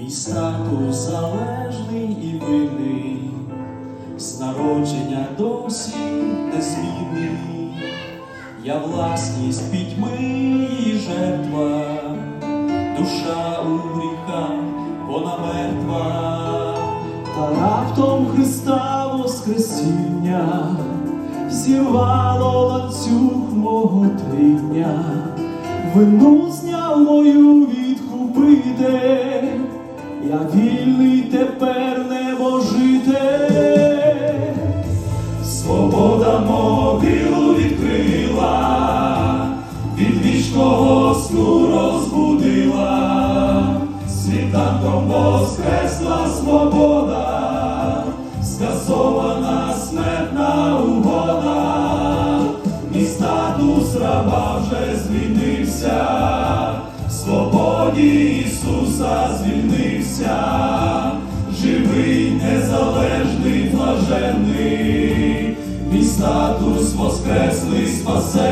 Мій статус залежний і винний, з народження досі незмінний. Я власність пітьми і жертва, душа у гріхах, вона мертва, та раптом Христа Воскресіння зірвало ланцюг мого тління, вину зняв мою відкупитель, вільний тепер небожитель. Свобода могилу відкрила, від вічного сну розбудила, світанком воскресла свобода, скасована смертна угода, мій статус раба вже звільнився, Ісуса звільнився, живий, незалежний, блаженний, мій статус воскреслий, спасенний.